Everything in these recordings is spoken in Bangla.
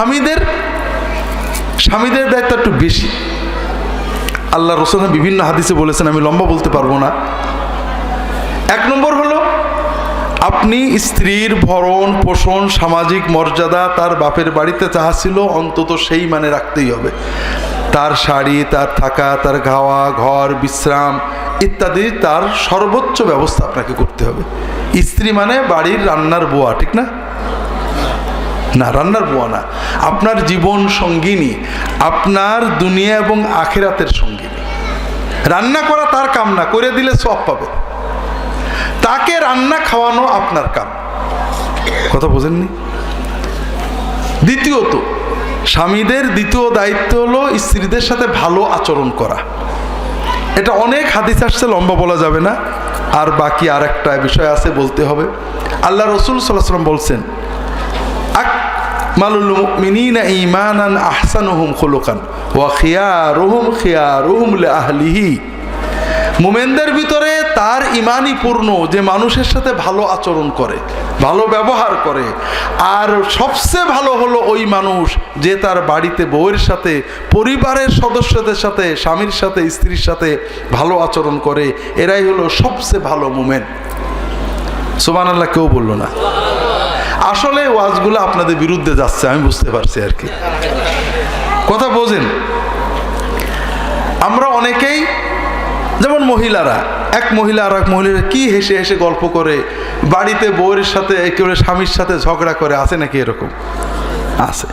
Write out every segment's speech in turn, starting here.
স্বামীদের স্বামীদের দায়িত্ব একটু বেশি। আল্লাহ রসুল বিভিন্ন হাদিসে বলেছেন, আমি লম্বা বলতে পারব না। এক নম্বর হলো, আপনি স্ত্রীর ভরণ, পোষণ, সামাজিক মর্যাদা তার বাপের বাড়িতে যাহা ছিল অন্তত সেই মানে রাখতেই হবে। তার শাড়ি, তার থাকা, তার খাওয়া, ঘর, বিশ্রাম ইত্যাদি তার সর্বোচ্চ ব্যবস্থা আপনাকে করতে হবে। স্ত্রী মানে বাড়ির রান্নার বোয়া, ঠিক না? না, রান্নার বোয়া না। আপনার জীবন সঙ্গিনী, আপনার দুনিয়া এবং আখেরাতের সঙ্গিনী। রান্না করা তার কাম না, করে দিলে সব পাবে। তাকে রান্না খাওয়ানো আপনার কাম। কথা বোঝেননি? দ্বিতীয়ত, স্বামীদের দ্বিতীয় দায়িত্ব হলো স্ত্রীদের সাথে ভালো আচরণ করা। এটা অনেক হাদিস আসছে, লম্বা বলা যাবে না। আর বাকি আর একটা বিষয় আছে, বলতে হবে। আল্লাহ রসুল সাল্লাহ সাল্লাম বলছেন খুলুকান। ওয়া মুমেনদের ভিতরে তার ইমানই পূর্ণ, যে মানুষের সাথে ভালো আচরণ করে, ভালো ব্যবহার করে। আর সবচেয়ে ভালো হলো ওই মানুষ যে তার বাড়িতে বউয়ের সাথে, পরিবারের সদস্যদের সাথে, স্বামীর সাথে, স্ত্রীর সাথে ভালো আচরণ করে। এরাই হলো সবচেয়ে ভালো মুমেন। সোমান আল্লাহ কেউ বলল না। আসলে ওয়াজগুলো আপনাদের বিরুদ্ধে যাচ্ছে, আমি বুঝতে পারছি আর কি। কথা বোঝেন, আমরা অনেকেই, যেমন মহিলারা, এক মহিলা আর এক মহিলারা কি হেসে হেসে গল্প করে, বাড়িতে বউয়ের সাথে একেবারে স্বামীর সাথে ঝগড়া করে, আছে নাকি এরকম? আছে।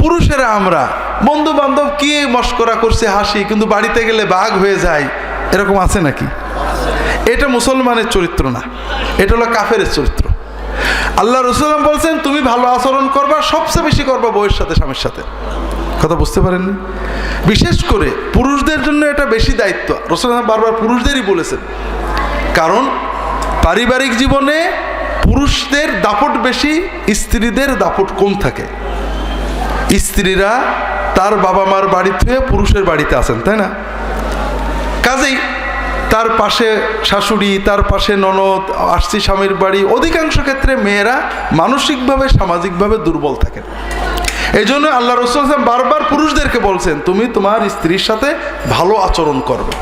পুরুষেরা আমরা বন্ধু বান্ধব কি মস্করা করছে, হাসি, কিন্তু বাড়িতে গেলে বাঘ হয়ে যায়, এরকম আছে নাকি? এটা মুসলমানের চরিত্র না, এটা হলো কাফের চরিত্র। আল্লাহ রসুলাম বলছেন, তুমি ভালো আচরণ করবা, সবচেয়ে বেশি করবা বউয়ের সাথে, স্বামীর সাথে। কথা বুঝতে পারেননি? বিশেষ করে পুরুষদের জন্য এটা বেশি দায়িত্ব। রসুলাম বারবার পুরুষদেরই বলেছেন। কারণ পারিবারিক জীবনে পুরুষদের দাপট বেশি, স্ত্রীদের দাপট কম থাকে। স্ত্রীরা তার বাবা মার বাড়ি থেকে পুরুষের বাড়িতে আসেন তাই না? কাজেই তার পাশে শাশুড়ি, তার পাশে ননদ, আসছি স্বামীর বাড়ি। অধিকাংশ ক্ষেত্রে মেয়েরা মানসিকভাবে, সামাজিকভাবে দুর্বল থাকেন এই জন্য আল্লাহ রসুল বারবার পুরুষদেরকে বলছেন, তুমি তোমার স্ত্রীর সাথে ভালো আচরণ করবে।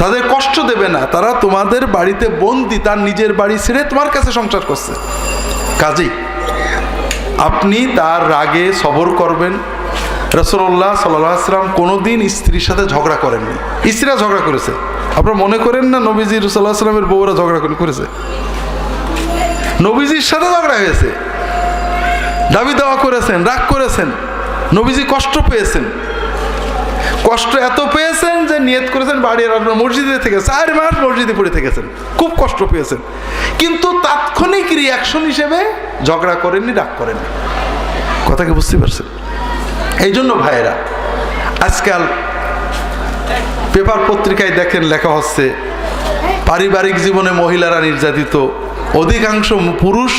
তাদের কষ্ট দেবে না। তারা তোমাদের বাড়িতে বন্দি, তার নিজের বাড়ি ছেড়ে তোমার কাছে সংসার করছে। কাজেই আপনি তার রাগে সবর করবেন রসল্লাহ সাল্লাম কোনো দিন স্ত্রীর সাথে ঝগড়া করেননি। স্ত্রীরা ঝগড়া করেছে। আপনারা মনে করেন না নবীজি সাল্লাহ সাল্লামের বউরা ঝগড়া করেছে? নবীজির সাথে ঝগড়া হয়েছে। দাবি দাওয়া করেছেন, রাগ করেছেন। নবীজি কষ্ট পেয়েছেন। কষ্ট এত পেয়েছেন যে নিয়ত করেছেন বাড়ির আপনার মসজিদে থেকে চার মাস মসজিদে পড়ে থেকেছেন। খুব কষ্ট পেয়েছেন। কিন্তু তাৎক্ষণিক রিয়াকশন হিসেবে ঝগড়া করেননি, রাগ করেননি। কথা কি বুঝতে পারছেন? এই জন্য ভাইয়েরা, আজকাল পেপার পত্রিকায় দেখেন লেখা হচ্ছে, পারিবারিক জীবনে মহিলারা নির্যাতিত, অধিকাংশ পুরুষ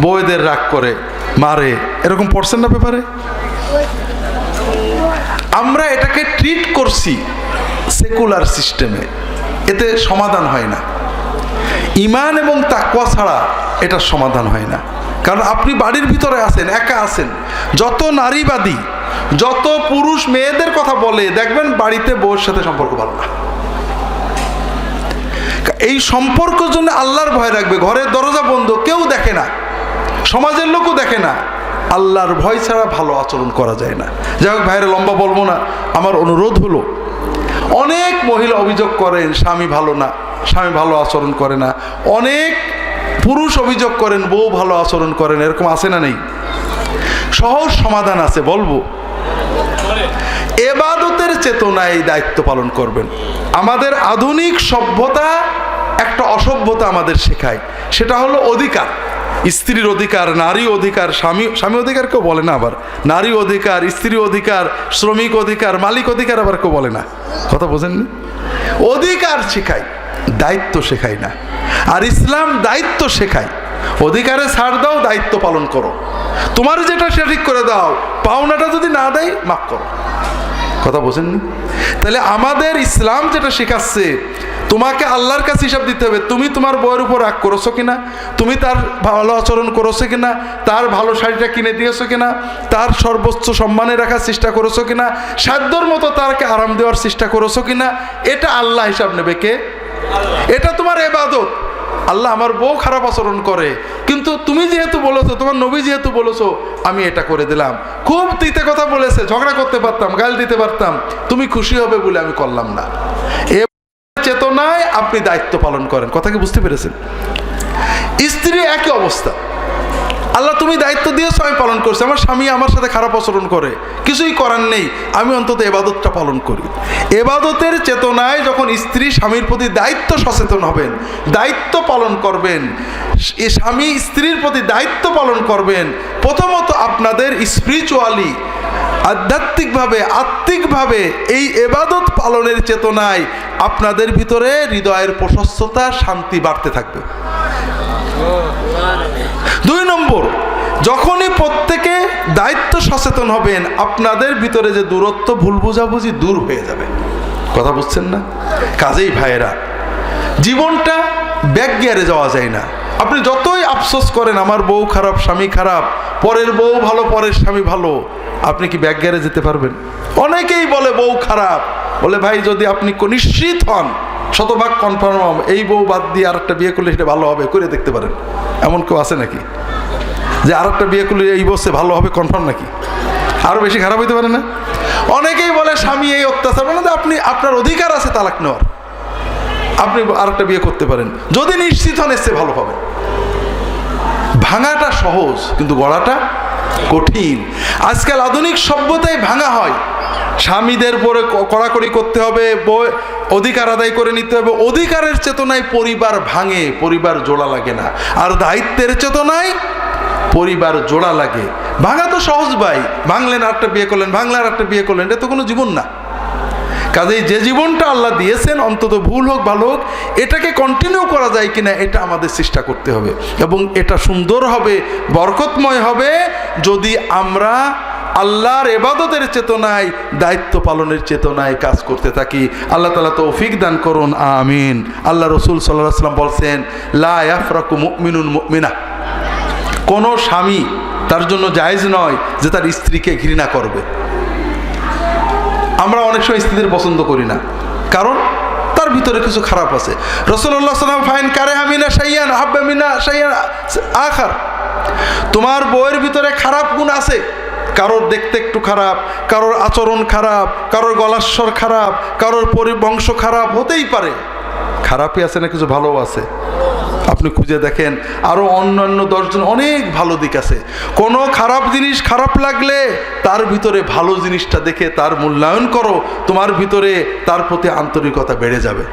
বউদের রাগ করে, মারে। এরকম পড়ছেন না পেপারে? আমরা এটাকে ট্রিট করছি সেকুলার সিস্টেমে এতে সমাধান হয় না। ইমান এবং তাকুয়া ছাড়া এটার সমাধান হয় না। কারণ আপনি বাড়ির ভিতরে আছেন, একা আছেন, যত নারীবাদী যত পুরুষ মেয়েদের কথা বলে, দেখবেন বাড়িতে বউর সাথে সম্পর্ক ভালো না। এই সম্পর্ক জন্য আল্লাহর ভয় রাখবে। ঘরের দরজা বন্ধ, কেউ দেখে না। সমাজের লোকও দেখে না। আল্লাহর ভয় ছাড়া ভালো আচরণ করা যায় না। যাই হোক ভাইয়ের লম্বা বলব না। আমার অনুরোধ হলো, অনেক মহিলা অভিযোগ করেন, স্বামী ভালো না, স্বামী ভালো আচরণ করে না। অনেক পুরুষ অভিযোগ করেন, বউ ভালো আচরণ করেন এরকম আছে না নেই? সহজ সমাধান আছে, বলব। এবাদতের চেতনায় এই দায়িত্ব পালন করবেন। আমাদের আধুনিক সভ্যতা একটা অসভ্যতা আমাদের শেখায়। সেটা হলো অধিকার। স্ত্রীর অধিকার নারী অধিকার, স্বামী স্বামী অধিকার কেউ বলে না আবার। নারী অধিকার স্ত্রী অধিকার, শ্রমিক অধিকার, মালিক অধিকার আবার কেউ বলে না। কথা বোঝেননি? অধিকার শেখায়, দায়িত্ব শেখায় না। আর ইসলাম দায়িত্ব শেখায়। অধিকারে ছাড় দাও, দায়িত্ব পালন করো। তোমার যেটা সেটা ঠিক করে দাও। পাওনাটা যদি না দেয়, মাফ করো। কথা বোঝেননি? তাহলে আমাদের ইসলাম যেটা শেখাচ্ছে, তোমাকে আল্লাহর কাছে হিসাব দিতে হবে, তুমি তোমার বইয়ের উপর রাগ করেছ কিনা, তুমি তার ভালো আচরণ করেছ কিনা, তার ভালো শাড়িটা কিনে দিয়েছ কিনা, তার সর্বোচ্চ সম্মানে রাখার চেষ্টা করেছ কিনা, সাধ্যর মতো তারকে আরাম দেওয়ার চেষ্টা করেছ কিনা, এটা আল্লাহ হিসাব নেবে কে? এটা তোমার এবাদত। আল্লাহ আমার বউ খারাপ আচরণ করে। কিন্তু তুমি যেহেতু বলেছ, তোমার নবী যেহেতু বলেছ, আমি এটা করে দিলাম। খুব তিতে কথা বলেছে, ঝগড়া করতে পারতাম, গাল দিতে পারতাম। তুমি খুশি হবে বলে আমি করলাম না। এ চেতনায় আপনি দায়িত্ব পালন করেন। কথা কি বুঝতে পেরেছেন? স্ত্রী একই অবস্থা। আল্লাহ, তুমি দায়িত্ব দিয়েছ, আমি পালন করছি। আমার স্বামী আমার সাথে খারাপ আচরণ করে। কিছুই করার নেই। আমি অন্তত এবাদতটা পালন করি। এবাদতের চেতনায় যখন স্ত্রী স্বামীর প্রতি দায়িত্ব সচেতন হবেন, দায়িত্ব পালন করবেন, এ স্বামী স্ত্রীর প্রতি দায়িত্ব পালন করবেন, প্রথমত আপনাদের স্পিরিচুয়ালি আধ্যাত্মিকভাবে, আত্মিকভাবে এই এবাদত পালনের চেতনায় আপনাদের ভিতরে হৃদয়ের প্রশস্ততা, শান্তি বাড়তে থাকবে। নম্বর যখনই প্রত্যেকে দায়িত্ব সচেতন হবেন, আপনাদের ভিতরে যে দূরত্ব, ভুল বোঝাবুঝি দূর হয়ে যাবে। কথা বুঝছেন না? কাজেই ভাইয়েরা, জীবনটা ব্যাক গিয়ারে যাওয়া যায় না। আপনি যতই আফসোস করেন, আমার বউ খারাপ, স্বামী খারাপ, পরের বউ ভালো, পরের স্বামী ভালো, আপনি কি ব্যাক গিয়ারে যেতে পারবেন? অনেকেই বলে বউ খারাপ। বলে, ভাই, যদি আপনি নিশ্চিত হন, শতভাগ কনফার্ম এই বউ বাদ দিয়ে আর একটা বিয়ে করলে সেটা ভালো হবে, করে দেখতে পারেন। এমন কেউ আছে নাকি? যে আর একটা বিয়ে করলে এই বসে ভালো হবে কনফার্ম নাকি? আরও বেশি খারাপ হইতে পারে না? অনেকেই বলে স্বামী এই অত্যাচার মানে আপনি, আপনার অধিকার আছে তালাক নেওয়ার। আপনি আর একটা বিয়ে করতে পারেন। যদি নিশ্চিত হন এসছে ভালো পাবেন ভাঙাটা সহজ, কিন্তু গড়াটা কঠিন। আজকাল আধুনিক সভ্যতায় ভাঙা হয়। স্বামীদের পরে কড়াকড়ি করতে হবে অধিকার আদায় করে নিতে হবে। অধিকারের চেতনায় পরিবার ভাঙে, পরিবার জোড়া লাগে না। আর দায়িত্বের চেতনায় পরিবার জোড়া লাগে। ভাঙা তো সহজ ভাই। ভাঙলেন আর একটা বিয়ে করলেন ভাঙলেন একটা বিয়ে করলেন, এটা তো কোনো জীবন না। কাজেই যে জীবনটা আল্লাহ দিয়েছেন, অন্তত ভুল হোক, ভালো হোক, এটাকে কন্টিনিউ করা যায় কিনা, এটা আমাদের চেষ্টা করতে হবে। এবং এটা সুন্দর হবে, বরকতময় হবে, যদি আমরা আল্লাহর এবাদতের চেতনায়, দায়িত্ব পালনের চেতনায় কাজ করতে থাকি। আল্লাহ তালা তো তৌফিক দান করুন, আমিন। আল্লাহ রসুল সাল্লাহ সাল্লাম বলছেন, লা ইয়াফরাকু মুমিনুন মুমিনা। কোনো স্বামী তার জন্য জায়েজ নয় যে তার স্ত্রীকে ঘৃণা করবে। আমরা অনেক সময় স্ত্রীদের পছন্দ করি না। কারণ তার ভিতরে কিছু খারাপ আছে। রসুল্লাহ সাল্লাম ফাইন কারে হামিনা সাইয়ান হাব্বা মিনা সাইয়ান আখার। তোমার বইয়ের ভিতরে খারাপ গুণ আছে। কারোর দেখতে একটু খারাপ, কারোর আচরণ খারাপ, কারোর গলাস্বর খারাপ, কারোর পরিবংশ খারাপ হতেই পারে। খারাপই আছে না কিছু ভালো আছে? আপনি খুঁজে দেখেন। আরও অন্যান্য দশজন, অনেক ভালো দিক আছে। কোনো খারাপ জিনিস খারাপ লাগলে তার ভিতরে ভালো জিনিসটা দেখে তার মূল্যায়ন করো। তোমার ভিতরে তার প্রতি আন্তরিকতা বেড়ে যাবে।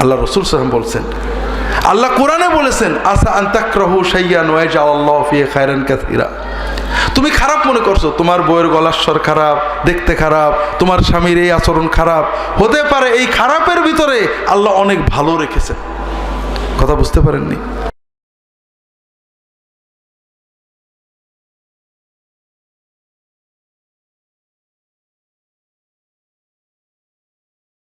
আল্লাহ রসুল সাহেব বলছেন, আল্লাহ কোরআনে বলেছেন, আসা আন্তাক্রাহু সাইয়ান ওয়াইজা আল্লাহ ফিয়ে খায়রান কাথিরা তুমি খারাপ মনে করছ, তোমার বইয়ের গলার স্বর খারাপ, দেখতে খারাপ, তোমার স্বামীর এই আচরণ খারাপ। হতে পারে এই খারাপের ভিতরে আল্লাহ অনেক ভালো রেখেছেন। কথা বুঝতে পারেননি।